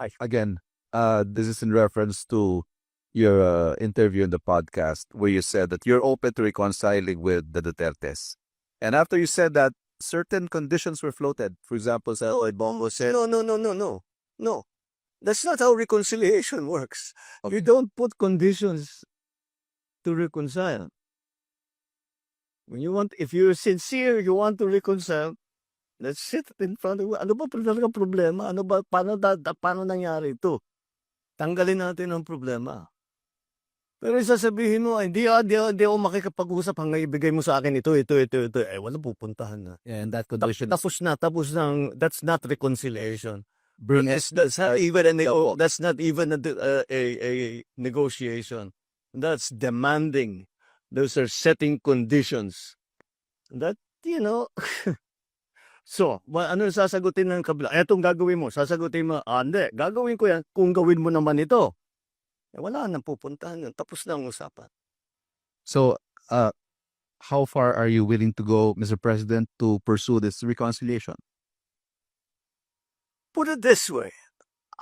Hi. again, uh, this is in reference to your uh, interview in the podcast where you said that you're open to reconciling with the Dutertes. And after you said that, certain conditions were floated. For example, sa No, Bongo said, No, no, no, no, no. No. That's not how reconciliation works. You don't put conditions to reconcile. When you want, if you're sincere, you want to reconcile, let's sit in front of Ano ba talaga problema? Ano ba, paano, da, da- paano nangyari ito? Tanggalin natin ang problema. Pero sasabihin mo, ay, di, ah, di, ah, di ako makikipag-usap hanggang ibigay mo sa akin ito, ito, ito, ito. Eh, wala pupuntahan na. yeah, and that Ta- condition Tapos na, tapos na. That's not reconciliation. bring That's, that's not even a, that's not even a, uh, a, a negotiation. That's demanding. Those are setting conditions. That, you know, so, ano yung sasagutin ng kabila? Etong gagawin mo, sasagutin mo, ah, hindi, gagawin ko yan kung gawin mo naman ito. Eh, wala nang pupuntahan yun. Tapos na ang usapan. So, uh, how far are you willing to go, Mr. President, to pursue this reconciliation? Put it this way.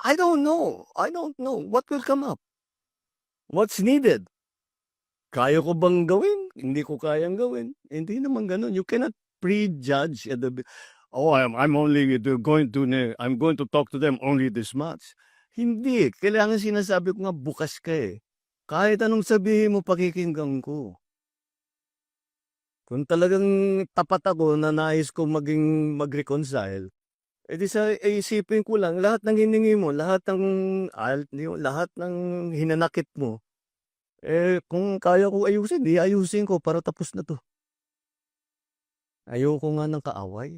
I don't know. I don't know. What will come up? What's needed? Kaya ko bang gawin? Hindi ko kayang gawin. Hindi naman ganun. You cannot prejudge at the... Oh, I'm, I'm only going to... I'm going to talk to them only this much. Hindi. Kailangan sinasabi ko nga bukas ka eh. Kahit anong sabihin mo, pakikinggan ko. Kung talagang tapat ako na nais ko maging mag-reconcile, eh di sa eh, isipin ko lang, lahat ng hiningi mo, lahat ng, lahat ng hinanakit mo, eh kung kaya ko ayusin, di ayusin ko para tapos na to. Ayoko nga ng kaaway.